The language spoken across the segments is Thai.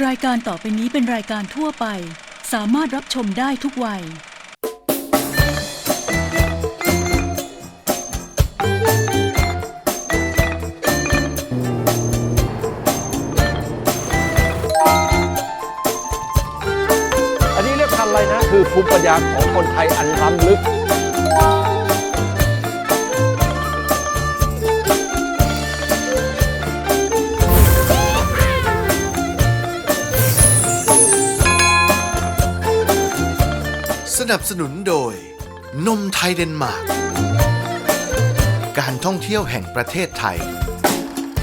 รายการต่อไปนี้เป็นรายการทั่วไป สามารถรับชมได้ทุกวัย อันนี้เรียกพันธุ์อะไรนะ คือภูมิปัญญาของคนไทยอันล้ำลึก นับสนุนโดย นมไทยเดนมาร์ก การท่องเที่ยวแห่งประเทศไทย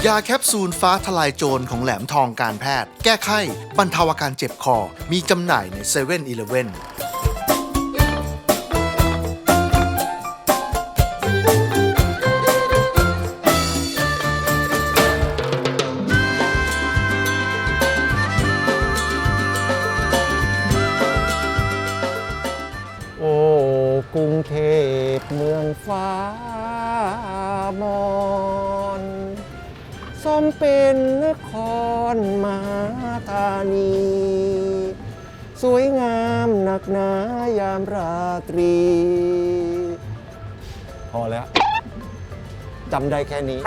ยาแคปซูลฟ้าทลายโจรของแหลมทองการแพทย์ แก้ไข้ บรรเทาอาการเจ็บคอ มีจำหน่ายใน7 e เ e ่นอีเลเว่น แค่นี้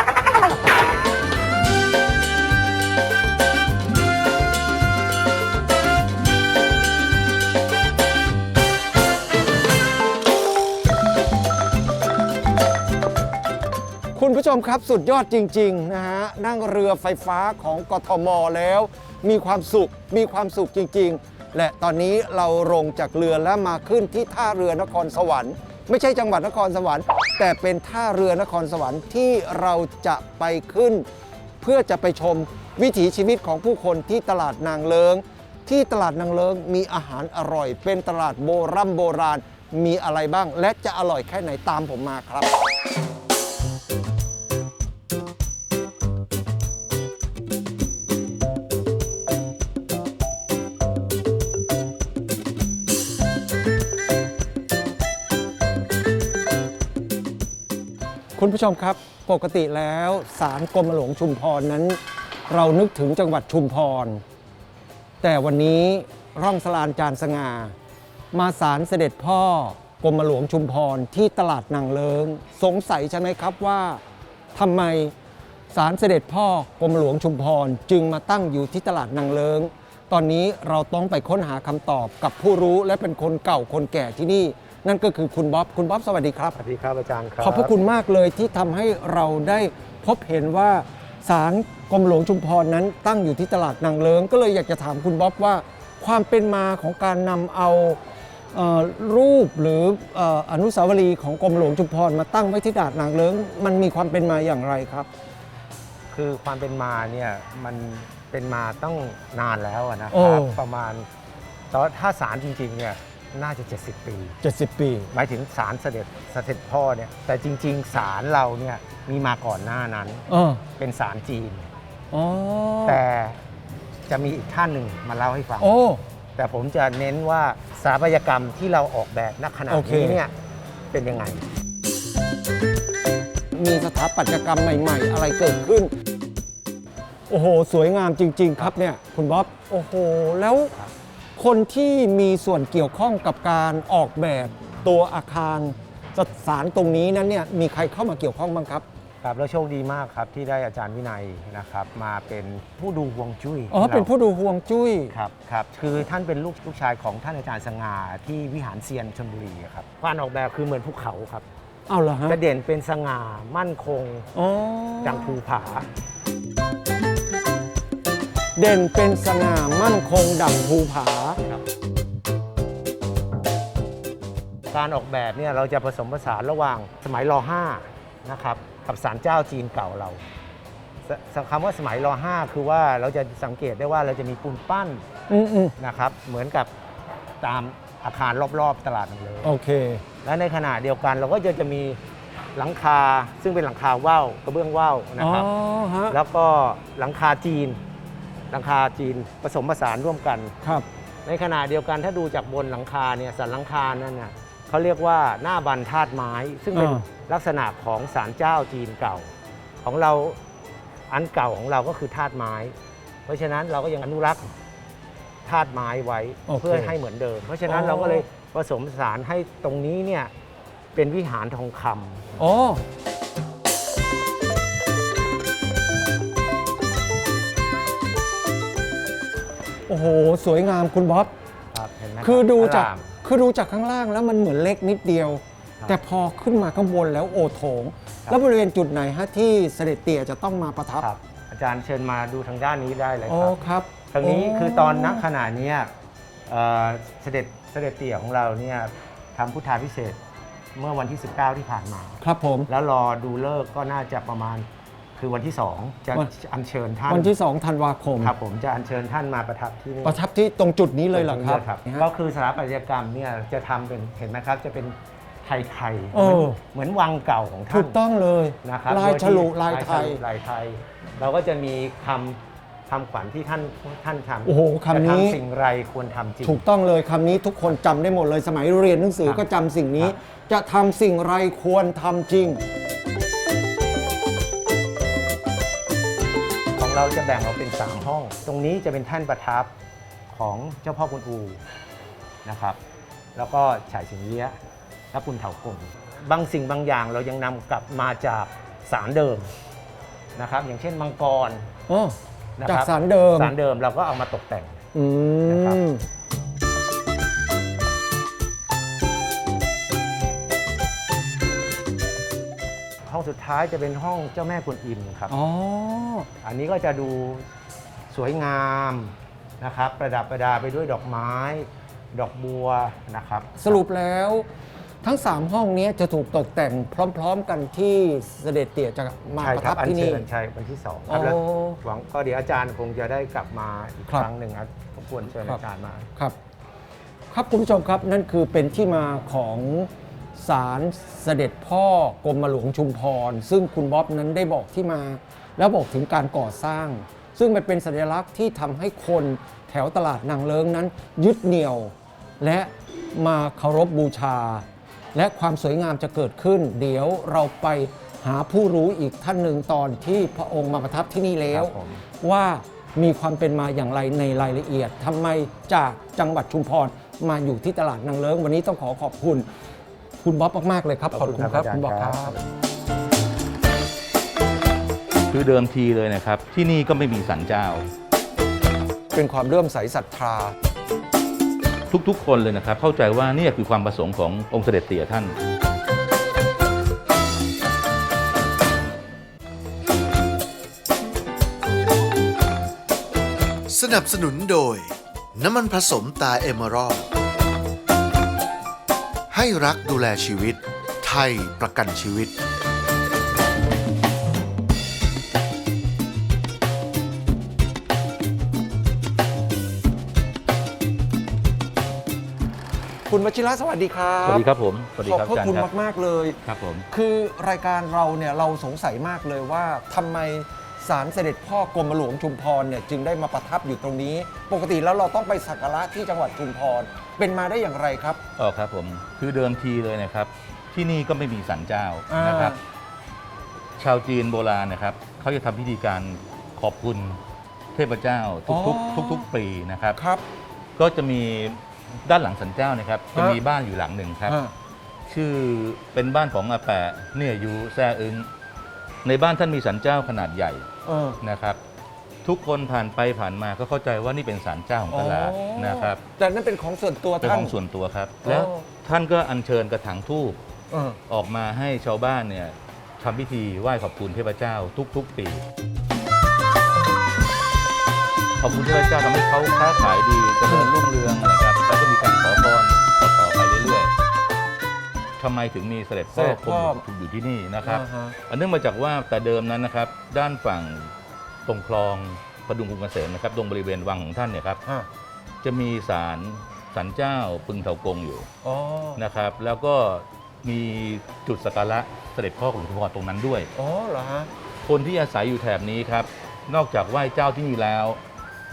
คุณผู้ชมครับสุดยอดจริง ๆ นะฮะ นั่งเรือไฟฟ้าของกทมแล้ว มีความสุขมีความสุขจริง ๆ และตอนนี้เราลงจากเรือแล้วมาขึ้นที่ท่าเรือนครสวรรค์ ไม่ใช่จังหวัดนครสวรรค์ แต่เป็นท่าเรือนครสวรรค์ที่เราจะไปขึ้น เพื่อจะไปชมวิถีชีวิตของผู้คนที่ตลาดนางเลิง ที่ตลาดนางเลิงมีอาหารอร่อย เป็นตลาดโบรโบราณมีอะไรบ้าง และจะอร่อยแค่ไหนตามผมมาครับ คุณผู้ชมครับปกติแล้วศาลกรมหลวงชุมพรนั้น เรานึกถึงจังหวัดชุมพร แต่วันนี้ร่องสลานจานสง่า มาศาลเสด็จพ่อกรมหลวงชุมพรที่ตลาดนางเลิง สงสัยใช่ไหมครับว่าทำไมศาลเสด็จพ่อกรมหลวงชุมพรจึงมาตั้งอยู่ที่ตลาดนางเลิง ตอนนี้เราต้องไปค้นหาคำตอบกับผู้รู้และเป็นคนเก่าคนแก่ที่นี่ นั่นก็คือคุณบ๊อบคุณบ๊อบสวัสดีครับ สวัสดีครับอาจารย์ครับขอบพระคุณมากเลยที่ทำให้เราได้พบเห็นว่าศาลกรมหลวงชุมพรนั้นตั้งอยู่ที่ตลาดนางเลิงก็เลยอยากจะถามคุณบ๊อบว่า ความเป็นมาของการนำเอาเอ่อรูปหรือเอ่ออนุสาวรีย์ของกรมหลวงชุมพรมาตั้งไว้ที่ตลาดนางเลิงมันมีความเป็นมาอย่างไรครับ คือความเป็นมาเนี่ยมันเป็นมาต้องนานแล้วอะนะโอ้ครับประมาณตอนถ้าศาลจริงๆเนี่ย น่าจะ 70 ปี 70 ปี หมายถึงศาลเสด็จเสด็จพ่อเนี่ยแต่จริงๆศาลเราเนี่ยมีมาก่อนหน้านั้นเออเป็นศาลจีน อ๋อแต่จะมีอีกท่านหนึ่งมาเล่าให้ฟัง โอ้ แต่ผมจะเน้นว่าสถาปัตยกรรมที่เราออกแบบณขณะโอเค นี้เนี่ยเป็นยังไง มีสถาปัตยกรรมใหม่ๆ อะไรเกิดขึ้น โอ้โห สวยงามจริง ๆ ครับเนี่ย คุณบ๊อบ โอ้โห แล้ว คนที่มีส่วนเกี่ยวข้องกับการออกแบบตัวอาคารสถานตรงนี้นั้นเนี่ยมีใครเข้ามาเกี่ยวข้องบ้างครับ ครับแล้วโชคดีมากครับที่ได้อาจารย์วินัยนะครับมาเป็นผู้ดูฮวงจุ้ยอ๋อให้ราเป็นผู้ดูฮวงจุ้ย ครับครับคือท่านเป็นลูกลูกชายของท่านอาจารย์สง่าที่วิหารเซียนชลบุรีครับการออกแบบคือเหมือนภูเขาครับเอาเหรอฮะจะเด่นเป็นสง่ามั่นคงอ๋อ ดังภูผา เด่นเป็นสง่ามั่นคงดั่งภูผา การออกแบบเนี่ยเราจะผสมผสานระหว่างสมัยร 5 นะครับกับศาลเจ้าจีนเก่าเราสสคำว่าสมัยร 5 คือว่าเราจะสังเกตได้ว่าเราจะมีปูนปั้นอืมอืมนะครับ เหมือนกับตามอาคารรอบๆตลาดนั่นเลย โอเค และในขณะเดียวกันเราก็จะจะมีหลังคาซึ่งเป็นหลังคาว่าวกระเบื้องว่าวนะอ๋อครับฮะ แล้วก็หลังคาจีน หลังคาจีนผสมผสานร่วมกัน ครับ ในขณะเดียวกันถ้าดูจากบนหลังคาเนี่ยสันหลังคานั่นน่ะเขาเรียกว่าหน้าบันธาตุไม้ ซึ่งเป็นอ่า ลักษณะของศาลเจ้าจีนเก่า ของเราอันเก่าของเราก็คือธาตุไม้ เพราะฉะนั้นเราก็ยังอนุรักษ์ธาตุไม้ไว้โอเคเพื่อให้เหมือนเดิม เพราะฉะนั้นอ๋อ เราก็เลยผสมผสานให้ตรงนี้เนี่ยเป็นวิหารทองคำ อ๋อ อ้โห สวยงามคุณบ๊อบ ครับเห็นไหมรับคือดูจากอร่มคือดูจากข้างล่างแล้วมันเหมือนเล็กนิดเดียว ครับแต่พอขึ้นมาข้างบนแล้วโอโถง ครับ แล้วบริเวณจุดไหนฮะที่เสด็จเตี่ยจะต้องมาประทับครับ อาจารย์เชิญมาดูทางด้านนี้ได้เลยอ๋อครับ ครับทางนี้โคือตอนนักขณะเนี้ยเอ่อเสด็จเสด็จเตี่ยของเราเนี่ยทำพุทธาพิเศษกเมื่อวันที่ 19 ที่ผ่านมา ครับผม แล้วรอดูเลิกษ์ก็น่าจะประมาณ คือวันที่ 2 จะวัน อัญเชิญท่านวันที่2ธันวาคม ครับผมจะอัญเชิญท่านมาประทับที่นี่ประทับที่ตรงจุดนี้เลยเหรอครับครับนะฮะ ก็คือสถาปัตยกรรมเนี่ยจะทำเป็นเห็นไหมครับจะเป็นไทยๆเออ เหมือนวังเก่าของท่าน ถูกต้องเลยนะครับลายโดฉลุลายไทยฉลุลายไทย เราก็จะมีคำคำขวัญที่ท่านท่านทำโอ้โหคำนี้ จะทำสิ่งไรควรทำจริง ถูกต้องเลยคำนี้ทุกคนจำได้หมดเลยสมัยเรียนหนังสือครับ ก็จำสิ่งนี้ครับจะทำสิ่งไรควรทำจริง เราจะแบ่งออกเป็น 3 ห้อง ตรงนี้จะเป็นแท่านประทับของเจ้าพ่อกุนอูนะครับ แล้วก็ฉายสิงเลี้ยและปุนเถากงบางสิ่งบางอย่างเรายังนำกลับมาจากสารเดิมนะครับ อย่างเช่นมังกร อ๋อนะจากครับ สารเดิมสารเดิมเราก็เอามาตกแต่ง อืนะครับ ม ห้องสุดท้ายจะเป็นห้องเจ้าแม่กุนอิมครับ อ๋อ อันนี้ก็จะดูสวยงามนะครับ ประดับประดาไปด้วยดอกไม้ ดอกบัวนะครับ สรุปแล้วทั้ง 3 ห้องนี้จะถูกตกแต่งพร้อม ๆ กันที่เสด็จเตี่ยจะมาใช่ประครัทับบอันที่ เชินี่ญใช่วันที่สองครับแล้วโอ้หวังก็เดี๋ยวอาจารย์คงจะได้กลับมาอีกครับครั้งหนึ่งครับรบกวนเชิญครับอาจารย์มา ครับ ครับคุณผู้ชมครับนั่นคือเป็นที่มาของ ศาลเสด็จพ่อกรมหลวงชุมพร ซึ่งคุณบ๊อบนั้นได้บอกที่มา แล้วบอกถึงการก่อสร้าง ซึ่งมันเป็นสัญลักษณ์ที่ทำให้คนแถวตลาดนางเลิงนั้น ยึดเหนี่ยว และมาเคารพบูชา และความสวยงามจะเกิดขึ้น เดี๋ยวเราไปหาผู้รู้อีกท่านหนึ่งตอนที่พระองค์มาประทับที่นี่แล้ว ครับผม ว่ามีความเป็นมาอย่างไรในรายละเอียดทำไมจากจังหวัดชุมพรมาอยู่ที่ตลาดนางเลิ้งวันนี้ต้องขอขอบคุณ คุณบ๊อบมากๆเลยครับขอบคุณครับคุณบ๊อบครับคือเดิมทีเลยนะครับ ที่นี่ก็ไม่มีสันเจ้า เป็นความเลื่อมใสศรัทธาทุกๆ คนเลยนะครับ เข้าใจว่านี่คือความประสงค์ขององค์เสด็จเตี่ยท่านสนับสนุนโดย น้ำมันผสมตาเอเมอรัล ให้รักดูแลชีวิต ไทยประกันชีวิต คุณวชิระสวัสดีครับสวัสดีครับผมสวัสดีขอบครับพระอาจารคุณย์ครับมากๆเลย ครับผม คือรายการเราเนี่ยเราสงสัยมากเลยว่าทำไมศาลเสด็จพ่อกรมหลวงชุมพรเนี่ยจึงได้มาประทับอยู่ตรงนี้ ปกติแล้วเราต้องไปสักการะที่จังหวัดชุมพร เป็นมาได้อย่างไรครับ อ๋อครับผมคือเดิมทีเลยนะครับ ที่นี่ก็ไม่มีสันเจ้าอ่าน นะครับ ชาวจีนโบราณนะครับเขาจะทำพิธีการขอบคุณเทพเจ้าทุกๆทุก ๆ ปีนะครับ ครับ ก็จะมีด้านหลังสันเจ้านะครับ จะฮะมีบ้านอยู่หลังหนึ่งครับอ่าชื่อเป็นบ้านของอาแปะเนี่ยยูแซ่อึงในบ้านท่านมีสันเจ้าขนาดใหญ่เออนะครับ ทุกคนผ่านไปผ่านมาก็เข้าใจว่านี่เป็นศาลเจ้าของตลาดอ๋อนะครับแต่นั่นเป็นของส่วนตัวเป็นท่าขนองส่วนตัวครับ อ๋อ แล้วท่านก็อัญเชิญกระถางทูบเออออกมาให้ชาวบ้านเนี่ยทำพิธีไหว้ขอบคุณเทพเจ้าทุก ๆ ปีขอบคุณเทพเจ้าทำให้เขาค้าขายดีเจริญรุ่งเรืองนะครับแล้วก็มีการขอพรต่อๆไปเรื่อยๆทำไมถึงมีเสด็จพ่อคงอยู่ที่นี่นะครับ อ่าฮะ อันเนื่องมาจากว่าแต่เดิมนั้นนะครับ ด้านฝั่ง ตรงคลองพดุงกรุงเกษมนะครับตรงบริเวณวังของท่านเนี่ยครับอ่าจะมีศาลศาลเจ้าปึงเถากงอยู่อ๋อนะครับ แล้วก็มีจุดสักการะเสด็จพ่อของหลวงพ่อตรงนั้นด้วย อ๋อเหรอฮะคนที่อาศัยอยู่แถบนี้ครับ นอกจากไหว้เจ้าที่นี่แล้ว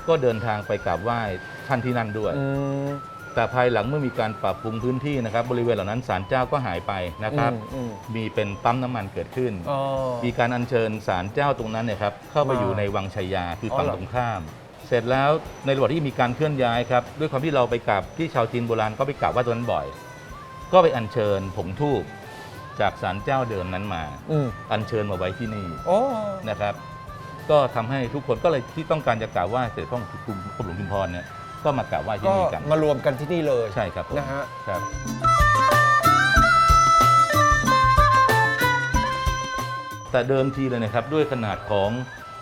ก็เดินทางไปกราบไหว้ท่านที่นั่นด้วย อืม แต่ภายหลังเมื่อมีการปรับปรุงพื้นที่นะครับ บริเวณเหล่านั้นศาลเจ้าก็หายไปนะครับ อืมอืมมีเป็นปั๊มน้ำมันเกิดขึ้น อ๋อ มีการอัญเชิญศาลเจ้าตรงนั้นเนี่ยครับเข้าไปมาอยู่ในวังชัยยาคืออ๋อฝั่งเหรอ ตรงข้าม เสร็จแล้วในระหว่างที่มีการเคลื่อนย้ายครับด้วยความที่เราไปกราบที่ชาวจีนโบราณก็ไปกราบไหว่าตรงนั้นบ่อย ก็ไปอัญเชิญผงทูบจากศาลเจ้าเดิมนั้นมา อืมอัญเชิญมาไว้ที่นี่โอ้ นะครับ ก็ทำให้ทุกคนก็เลยที่ต้องการจะกราบไหว้เสด็จพ่อคุณกรมหลวงชุมพรเนี่ย ก็มากราบไหว้ที่ก็นี่กันมารวมกันที่นี่เลยใช่ครับผมนะฮะ ครับ แต่เดิมทีเลยนะครับด้วยขนาดของ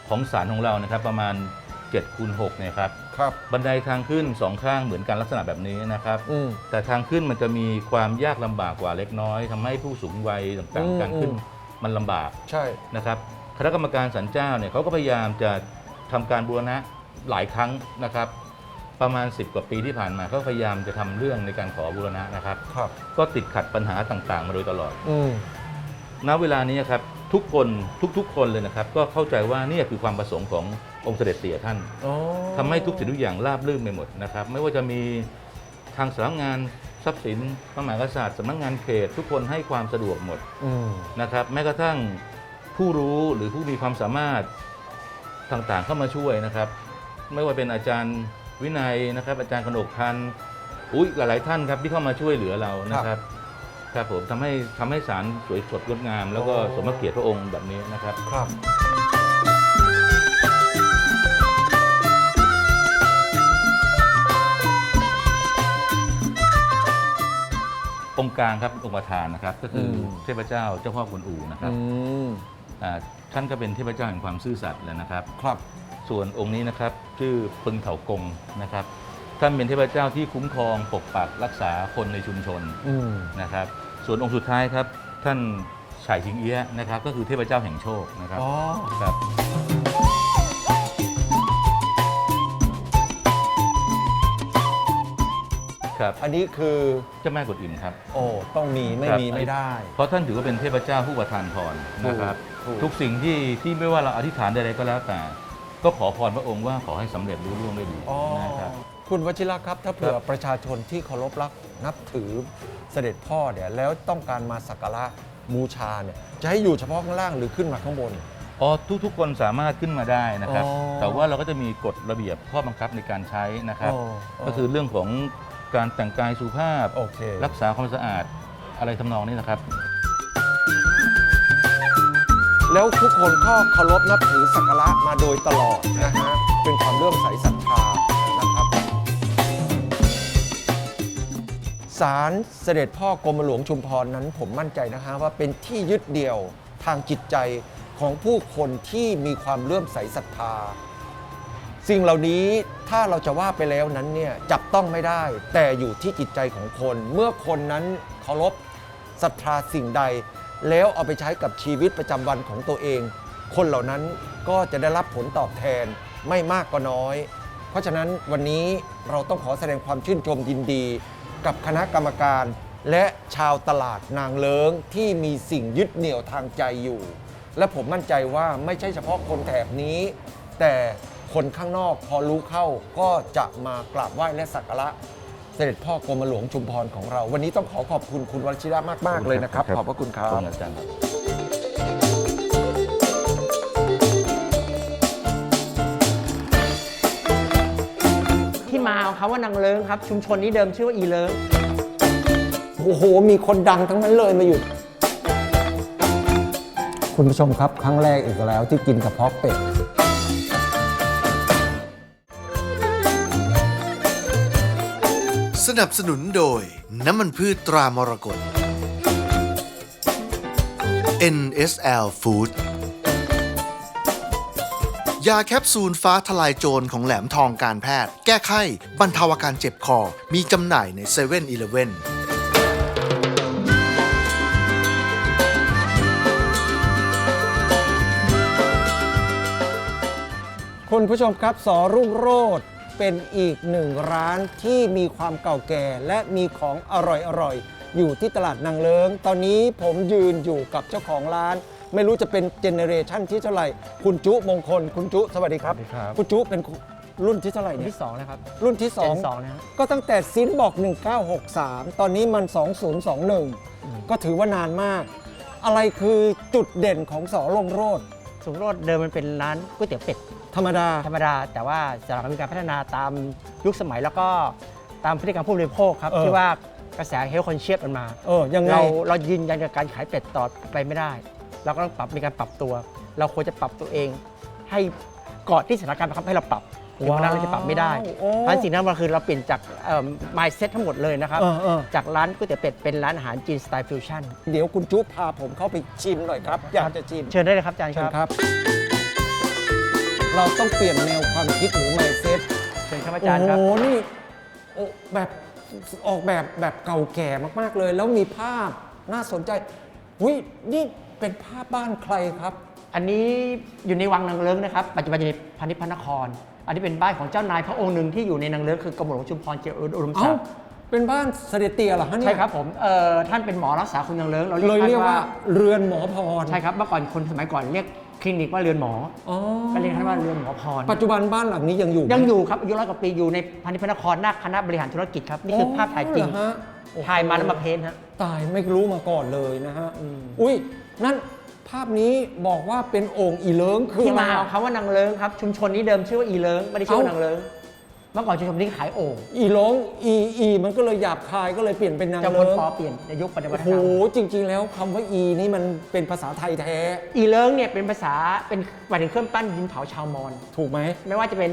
ของศาลของเรานะครับ ประมาณ7คูณ6เนี่ยครับครับ บันไดทางขึ้นสองข้างเหมือนกันลักษณะแบบนี้นะครับ อืม แต่ทางขึ้นมันจะมีความยากลำบากกว่าเล็กน้อยทำให้ผู้สูงวัยต่างอืม ๆ การขึ้นอืมมันลำบากใช่ นะครับคณะกรรมการสันเจ้าเนี่ยเขาก็พยายามจะทำการบูรณะหลายครั้งนะครับ ประมาณ 10 กว่าปีที่ผ่านมาเขาพยายามจะทำเรื่องในการขอบูรณะนะครับ ครับก็ติดขัดปัญหาต่างๆ มาโดยตลอด อืมณเวลานี้ครับทุกคนทุกๆ คนเลยนะครับ ก็เข้าใจว่าเนี่ยคือความประสงค์ขององค์เสด็จเตี่ยท่าน อ๋อทำให้ทุกสิ่งทุกอย่างราบรื่นไปหมดนะครับ ไม่ว่าจะมีทางสำนักงานทรัพย์สินพระมหากษัตริย์สำนักงานเขต ทุกคนให้ความสะดวกหมดอืมนะครับ แม้กระทั่งผู้รู้หรือผู้มีความสามารถต่างๆเข้ามาช่วยนะครับ ไม่ว่าเป็นอาจารย์ วินัยนะครับ อาจารย์ขนกพันธ์อุ้ยหลาย ๆ ท่านครับที่เข้ามาช่วยเหลือเรานะครับครับผมทำให้ทำให้สารสวยสดงดงาม แล้วก็อ๋อสมพระเกียรติพระองค์แบบนี้นะครับ ครับ องค์กลางครับองค์ประธานนะครับ ก็คืออม เทพเจ้าเจ้าพ่อกวนอูนะครับอืมอ่าท่านก็เป็นเทพเจ้าแห่งความซื่อสัตย์แล้วนะครับ ครับ ส่วนองค์นี้นะครับชื่อปึงเถากงนะครับท่านเป็นเทพเจ้าที่คุ้มครองปกปักรักษาคนในชุมชนอืมนะครับ ส่วนองค์สุดท้ายครับ ท่านฉายชิงเอี้ยะนะครับ ก็คือเทพเจ้าแห่งโชคนะครับอ๋อ ครับ ครับอันนี้คือเจ้าแม่กวนอิมครับ โอ้ต้องมีไม่ครับมีไม่ได้ เพราะท่านถือว่าเป็นเทพเจ้าผู้ประทานพรนะครับ ถูกทุกสิ่งที่ที่ไม่ว่าเราอธิษฐานใดๆก็แล้วแต่ ก็ขอพรพระองค์ว่าขอให้สำเร็จรุ่ร่วงได้ดีอ๋อนะครับ คุณวชิระครับ ถ้าเผื่อครับประชาชนที่เคารพรักนับถือเสด็จพ่อเนี่ยแล้วต้องการมาสักการะบูชาเนี่ยจะให้อยู่เฉพาะข้างล่างหรือขึ้นมาข้างบน อ๋อทุกๆคนสามารถขึ้นมาได้นะครับ อ๋อแต่ว่าเราก็จะมีกฎระเบียบข้อบังคับในการใช้นะครับ อ๋ออ๋อก็คือเรื่องของการแต่งกายสุภาพ โอเครักษาความสะอาดอะไรทำนองนี้นะครับ แล้วทุกคนก็เคารพนับถือสักการะมาโดยตลอดนะฮะเป็นความเลื่อมใสศรัทธานะครับศาลเสด็จพ่อกรมหลวงชุมพรนั้นผมมั่นใจนะฮะว่าเป็นที่ยึดเดี่ยวทางจิตใจของผู้คนที่มีความเลื่อมใสศรัทธา สิ่งเหล่านี้ถ้าเราจะว่าไปแล้วนั้นเนี่ยจับต้องไม่ได้ แต่อยู่ที่จิตใจของคน เมื่อคนนั้นเคารพศรัทธาสิ่งใด แล้วเอาไปใช้กับชีวิตประจำวันของตัวเอง คนเหล่านั้นก็จะได้รับผลตอบแทนไม่มากก็น้อย เพราะฉะนั้นวันนี้เราต้องขอแสดงความชื่นชมยินดี กับคณะกรรมการ และชาวตลาดนางเลิงที่มีสิ่งยึดเหนี่ยวทางใจอยู่ และผมมั่นใจว่าไม่ใช่เฉพาะคนแถบนี้ แต่คนข้างนอกพอรู้เข้าก็จะมากราบไหว้และสักการะ เสด็จพ่อกรมหลวงชุมพรของเรา วันนี้ต้องขอขอบคุณคุณวชิระมากๆเลยนะครับ ขอบพระคุณครัขบอบคุณอาจารย์ครับ ที่มาของคำว่านางเลิงครับ ชุมชนนี้เดิมชื่อว่าอีเลิง โอ้โห มีคนดังทั้งนั้นเลยมาอยู่ คุณผู้ชมครับ ครั้งแรกอีกแล้วที่กินกระเพาะเป็ด สนับสนุนโดย น้ำมันพืชตรามรกต NSL Food ยาแคปซูลฟ้าทลายโจรของแหลมทองการแพทย์ แก้ไข้ บรรเทาอาการเจ็บคอ มีจำหน่ายใน7 e เ e ่ e อเคุณผู้ชมครับสอรุ่งโรด เป็นอีกหนึ่งร้านที่มีความเก่าแก่ และมีของอร่อยๆ อยู่ที่ตลาดนางเลิง ตอนนี้ผมยืนอยู่กับเจ้าของร้าน ไม่รู้จะเป็นเจเนเรชันที่เท่าไหร่ คุณจุมงคล คุณจุสวัสดีครับ สวัสดีครับ คุณจุเป็นรุ่นที่เท่าไหร่เนี่ย ที่2นะครับ รุ่นที่เจนสอง2นะครับก็ตั้งแต่ซินบอก 1963 ตอนนี้มัน 2021 ก็ถือว่านานมาก อะไรคือจุดเด่นของสอลงโรดสุงโรดเดิมมันเป็นร้านก๋วยเตี๋ยวเป็ดท ธรรมดา ธรรมดา แต่ว่าสหรัฐมีการพัฒนาตามยุคสมัยแล้วก็ตามพฤติกรรมผู้บริโภคครับ เออ ที่ว่ากระแสเฮลคอนเชียสมันมา เออยังไง เราเรายืนยันกับการขายเป็ดต่อไปไม่ได้ เราก็ต้องปรับมีการปรับตัว เราควรจะปรับตัวเอง ให้ก่อนที่สถานการณ์บังคับให้เราปรับถึงเวลาเราจะปรับไม่ได้โอ้เพราะฉะนั้นสิ่งนั้นมันคือเราเปลี่ยนจากเอ่อ mindset ทั้งหมดเลยนะครับ เออเออจากร้านก๋วยเตี๋ยวเป็ดเป็นร้านอาหารจีนสไตล์ฟิวชั่นเดี๋ยวคุณจุ๊บพาผมเข้าไปชิมหน่อยครับ อยากจะชิมเชิญได้เลยครับอาจารย์เชิญครับครับ เราต้องเปลี่ยนแนวความคิดหรือ mindset เชิญครับอาโอ้จารย์ครับโหนี่โอ้แบบออกแบบแบบเก่าแก่มาก ๆ เลย แล้วมีภาพน่าสนใจหุยนี่เป็นภาพบ้านใครครับ อันนี้อยู่ในวังนางเลิ้งนะครับ ปัจจุบันอยู่ในพานิชย์พระนคร อันนี้เป็นบ้านของเจ้านายพระองค์หนึ่งที่อยู่ในนางเลิ้งคือกรมหลวงชุมพรเจียวอุดมศัเอ้า กดิ์เป็นบ้านเสด็จเตียเหรอฮะเนี่ยใช่ครับผมเอ่อท่านเป็นหมอรักษาคนนางเลิ้งเราเลยเรียกว่าท่นเรือนหมอพร ใช่ครับเมื่อก่อนคนสมัยก่อนเรียก คลินิกว่าเรือนหมออ๋อก็เรียกท่านว่าเรือนหมอพร ปัจจุบันบ้านหลังนี้ยังอยู่ไหม ยังอยู่ครับอายุร้อยกว่าปีอยู่ในพานิชย์พระนครหน้าคณะบริหารธุรกิจครับ นี่คือภาพถ่ายจริงอ๋อเหอฮะโอ้โหถ่ายมาแล้วมาเพ้นท์ฮะ ตายไม่รู้มาก่อนเลยนะฮะอุ้ยนั่นภาพนี้บอกว่าเป็นโอ่งอีเลิงคือที่อะไรมาเอาอะ คำว่านางเลิ้งครับ ชุมชนนี้เดิมชื่อว่าอีเลิ้งไม่ได้ชื่อว่าเอ้านางเลิ้งเมื่อก่อนชุมชนนี้ขายโอ่งอีเลิงอีอีมันก็เลยหยาบคายก็เลยเปลี่ยนเป็นนางจำพเลิลงปอเปลี่ยนในยุคปฏิวัโอ้ติโหธรรมจริง ๆ แล้วคำว่าอีนี่มันเป็นภาษาไทยแท้อีเลิ้งเนี่ยเป็นภาษาเป็นหมายถึงเครื่องปั้นดินเผาชาวมอญถูกไหม ไม่ว่าจะเป็น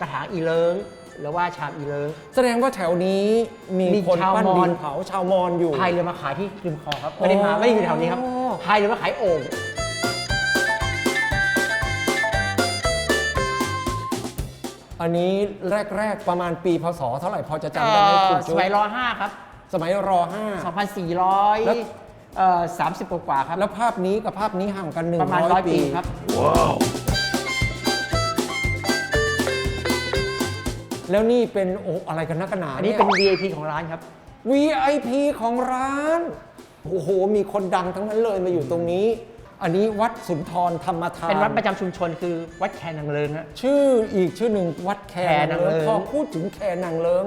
กระถางอีเลิงหรือว่าชามอีเลิง แสดงว่าแถวนี้มีมีคนชาวปั้นมดิอญนเผาชาวมอญอยู่ พายเรือมาขายที่ริมคลองครับไม่ได้มาไม่ได้อยู่แถวนี้ครับอ๋อ พายเรือมาขายโอ่ง อันนี้แรก ๆ ประมาณปีพศเท่าไหร่พอจะจำได้ไหมคุณสจุ๊บมัยรห้าครับ สมัยรห้า2,400แล้วเอ่อ30กว่าๆครับ แล้วภาพนี้กับภาพนี้ห่างกันหนึ่งประมาณร้ร้ออยยปีปีครับ แล้วนี่เป็นโอ้อะไรกันนักกันหนาอันนี้ย เป็น VIP ของร้านครับ VIP ของร้าน โอ้โห มีคนดังทั้งนั้นเลยมาอยู่ตรงนี้ อันนี้วัดสุนทรธรรมทานเป็นวัดประจำชุมชนคือวัดแคนนางเลิงฮะ ชื่ออีกชื่อหนึ่งวัดแคแคนนางเลิ้งพอพูดถึงแคนางเลิง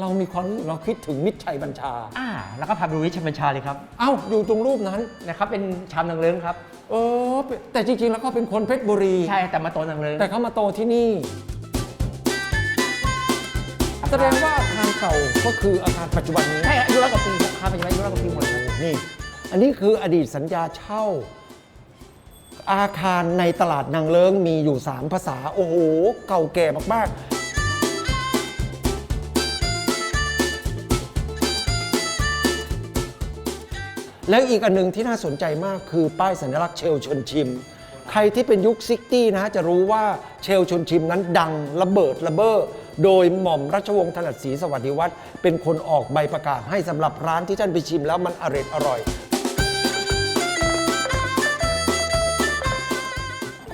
เรามีความรู้สึกเราคิดถึงมิตรชัยบัญชา อ่า แล้วก็พาไปดูวิชาบัญชาเลยครับเอ้าอยู่ตรงรูปนั้น นะครับเป็นชามนางเลิงครับ เออแต่จริงๆแล้วก็เป็นคนเพชรบุรี ใช่แต่มาโตนางเลิงแต่เขามาโตที่นี่ แสดงว่าอาคารเก่าก็คืออาคารปัจจุบันนี้ ใช่ครับอายุร้อยกว่าปีครับครับปัจจุบันอายุร้อยกว่าปีหมดเลยครับนี่ อันนี้คืออดีตสัญญาเช่า อาคารในตลาดนางเลิ้งมีอยู่ 3 ภาษา โอ้โห เก่าแก่มากๆแล้วอีกอันหนึงที่น่าสนใจมากคือป้ายสัญลักษณ์เชลชนชิม ใครที่เป็นยุคซิกตี้นะจะรู้ว่าเชลชนชิมนั้นดังระเบิดระเบ้อโดยหม่อมราชวงศ์ถนัดศรีสวัสดิวัฒน์เป็นคนออกใบประกาศให้สำหรับร้านที่ท่านไปชิมแล้วมันอร่อย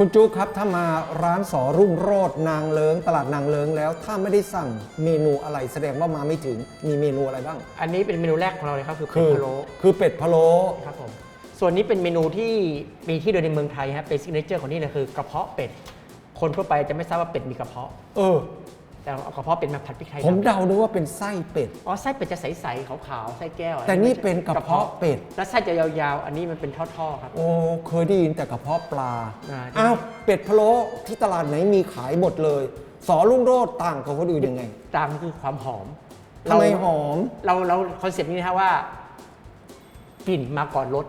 คุณจูครับถ้ามาร้านสอรุ่งโรดนางเลิงตลาดนางเลิงแล้ว ถ้าไม่ได้สั่งเมนูอะไรแสดงว่ามาไม่ถึงมีเมนูอะไรบ้าง อันนี้เป็นเมนูแรกของเราเลยครับคือเป็คืดอพะโล้คือเป็ดพะโล้ครับผมส่วนนี้เป็นเมนูที่มีที่เดียวในเมืองไทยฮะเป็นซิกเนเจอร์ของนี่เลยคือกระเพาะเป็ดคนทั่วไปจะไม่ทราบว่าเป็ดมีกระเพาะ เออ แต่เอากระเพาะเป็ดมาผัดพริกไทยผมดำเดาดูว่าเป็นไส้เป็ด อ๋อไส้เป็ดจะใสๆขาวๆไส้แก้วแต่นี่เป็นกระเพาะเป็ด แล้วไส้จะยาวๆ อันนี้มันเป็นท่อๆครับ โอ้เคยได้ยินแต่กระเพาะปลาอ่า อ้าวเป็ดพะโล้ที่ตลาดไหนมีขายหมดเลย สอรุ่งโรดต่างกับคนอื่นยังไงตามคือความหอมทำไมหอมเราเราคอนเซ็ปต์นี้นะครับว่ากลิ่นมาก่อนรส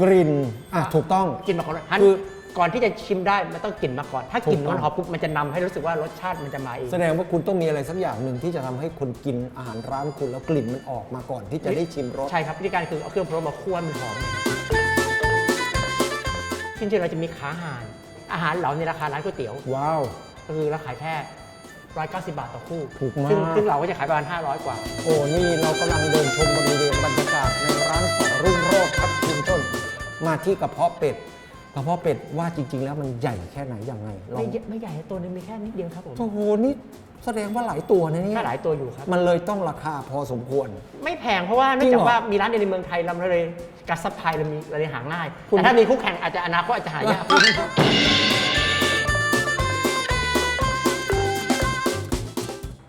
กลิ่นอะถูกต้อง กลิ่นมาก่อนรสฮันคือ ก่อนที่จะชิมได้มันต้องกลิ่นมาก่อน ถ้ากลิ่นถูกต้องมันหอมปุ๊บมันจะนำให้รู้สึกว่ารสชาติมันจะมาเองแสดงว่าคุณต้องมีอะไรสักอย่างหนึ่งที่จะทำให้คนกินอาหารร้านคุณแล้วกลิ่นมันออกมาก่อนที่จะได้ชิมรสใช่ครับวิธีการคือเอาเครื่องพะโล้มาคั่วให้มันหอมจริงๆเราจะมีขาอาหาร อาหารเหล่าในราคาร้านก๋วยเตี๋ยวว้าวก็คือเราขายแค่190 บาทต่อคู่ถูกมากซึ่งซึ่งเราก็จะขายประมาณ 500 กว่า โอ้ นี่เรากำลังเดินชมบริเวณบรรยากาศในร้านสอรุ่งโรจน์ครับคุณผู้ชมมาที่กระเพาะเป็ดก ระเพาะเป็ดว่าจริง ๆ แล้วมันใหญ่แค่ไหนยังไงลอไม่งเยอะไม่ใหญ่ตัวนึงมีแค่นิดเดียวครับผมโอ้โหนี่แสดงว่าหลายตัวนะเนี่ยแค่หลายตัวอยู่ครับ มันเลยต้องราคาพอสมควร ไม่แพงเพราะว่าเนื่องจริจากงเหรอว่ามีร้านเดียวในเมืองไทยเราเลยการซัพพลายเรามีเราเลยหาง่าย คุณ แต่ถ้ามีคู่แข่งอาจจะอนาคตอาจจะหายาก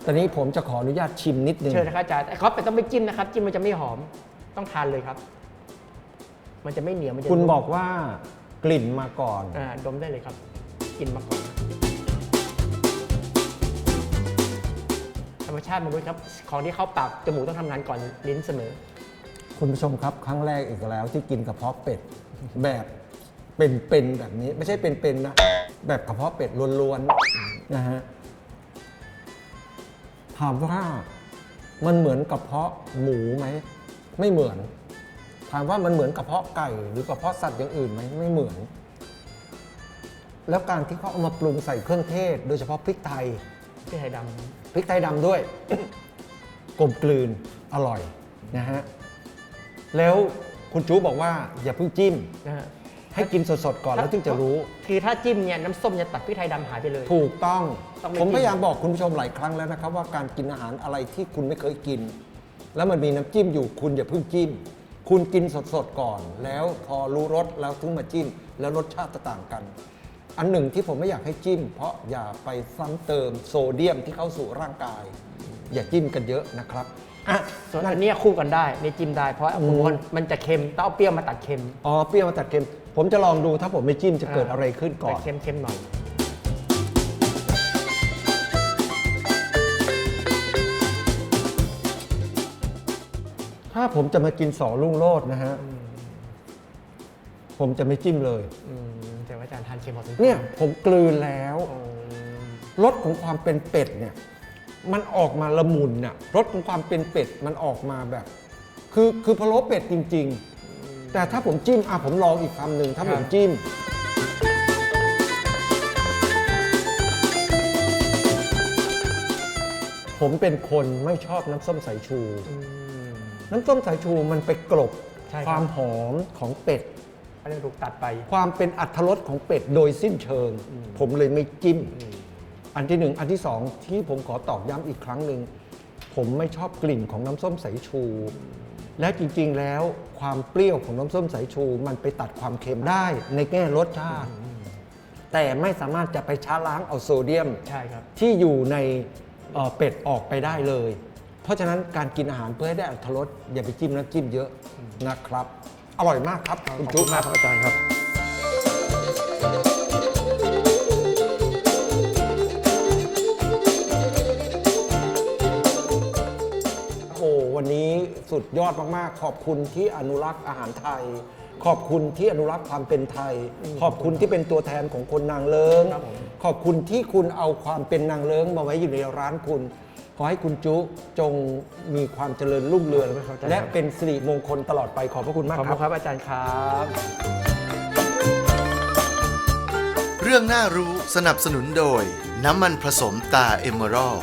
ตอนนี้ผมจะขออนุญาตชิมนิดนึง เชิญนะครับอาจารย์แต่เขาเป็นต้องไม่จิ้มนะครับ จิ้มมันจะไม่หอมต้องทานเลยครับ มันจะไม่เหนียวมันจะคุณนุ่มบอกว่า กลิ่นมาก่อนอดมได้เลยครับกลิ่นมาก่อนธรรมชาติมันด้วยครับ ของที่เข้าปากจมูกต้องทำงานก่อนลิ้นเสมอ คุณผู้ชมครับ ครั้งแรกอีกแล้วที่กินกระเพาะเป็ดแบบเป็นๆแบบนี้ไม่ใช่เป็นๆนะ แบบกระเพาะเป็ดล้วนๆนะฮะถามว่ามันเหมือนกระเพาะหมูไหม ไม่เหมือน ถามว่ามันเหมือนกระเพาะไก่หรือกระเพาะสัตว์อย่างอื่นไหมไม่เหมือน แล้วการที่เขาเอามาปรุงใส่เครื่องเทศ โดยเฉพาะพริกไทยที่ไทยดพริกไทยดำด้วย กลมกลืนอร่อยนะฮะแล้วคุณจูบอกว่าอย่าเพิ่งจิ้มำนะฮะให้กินสดๆก่อนแล้วถึงจะรู้ คือถ้าจิ้มเนี่ยน้ำส้มจะตัดพริกไทยดำหายไปเลย ถูกต้อง ต้องไม่ผมจิ้มพยายามบอกคุณผู้ชมหลายครั้งแล้วนะครับ ว่าการกินอาหารอะไรที่คุณไม่เคยกิน แล้วมันมีน้ำจิ้มอยู่คุณอย่าเพิ่งจิ้ม คุณกินสดๆก่อน แล้วพอรู้รสแล้วถึงมาจิ้มแล้วรสชาติจะต่างกัน อันหนึ่งที่ผมไม่อยากให้จิ้ม เพราะอย่าไปซ้ำเติมโซเดียมที่เข้าสู่ร่างกาย อย่าจิ้มกันเยอะนะครับ อะส่วนอันเนี้ยคู่กันได้ในจิ้มได้เพราะอืม มันมันจะเค็มต้องเอาเปรี้ยวมาตัดเค็มอ๋อเปรี้ยวมาตัดเค็ม ผมจะลองดูถ้าผมไม่จิ้มจะเกิดอะไรขึ้นก่อน แต่เค็มเค็มหน่อย ถ้าผมจะมากินสอรุ่งโรจน์นะฮะ ผมจะไม่จิ้มเลย อืมแต่ว่าอาจารย์ทานเค็มพอสมควรเนี่ยผมกลืนแล้วโอ้รสของความเป็นเป็ดเนี่ย มันออกมาละมุนน่ะรสของความเป็นเป็ดมันออกมาแบบ คือคือพะโล้เป็ดจริง ๆ แต่ถ้าผมจิ้มอะผมลองอีกคำหนึ่งถ้าผมจิ้ม ผมเป็นคนไม่ชอบน้ำส้มสายชู อืม น้ำส้มสายชูมันไปกลบใช่ครับ ความหอมของเป็ด อันนี้ถูกตัดไป ความเป็นอัตรสของเป็ดโดยสิ้นเชิง ผมเลยไม่จิ้ม อันที่หนึ่งอันที่สองที่ผมขอตอกย้ำอีกครั้งหนึ่งผมไม่ชอบกลิ่นของน้ำส้มสายชู และจริงๆแล้วความเปรี้ยวของน้ำส้มสายชู มันไปตัดความเค็มได้ในแง่รสชาติ แต่ไม่สามารถจะไปช้าล้างเอาโซเดียม ใช่ครับ ที่อยู่ในเอ่อเป็ดออกไปได้เลยเพ ราะฉะนั้นการกินอาหารเพื่อให้ได้อรรถรสอย่าไปจิ้มน้ำจิ้มเยอะนะครับ อร่อยมากครับคุณขอบจุ๊คุณมากครับอาจารย์ครับ โอ้โหวันนี้สุดยอดมากๆ ขอบคุณที่อนุรักษ์อาหารไทย ขอบคุณที่อนุรักษ์ความเป็นไทย ขอบคุณที่เป็นตัวแทนของคนนางเลิงครับผมขอบคุณที่คุณเอาความเป็นนางเลิงมาไว้อยู่ในร้านคุณ ขอให้คุณจุจงมีความเจริญรุ่งเรืองและเป็นสิริมงคลตลอดไปขอบพระคุณมากขอบคคุรับ ณครับอาจารย์ครับ เรื่องน่ารู้สนับสนุนโดย น้ำมันผสมตาเอเมอรัล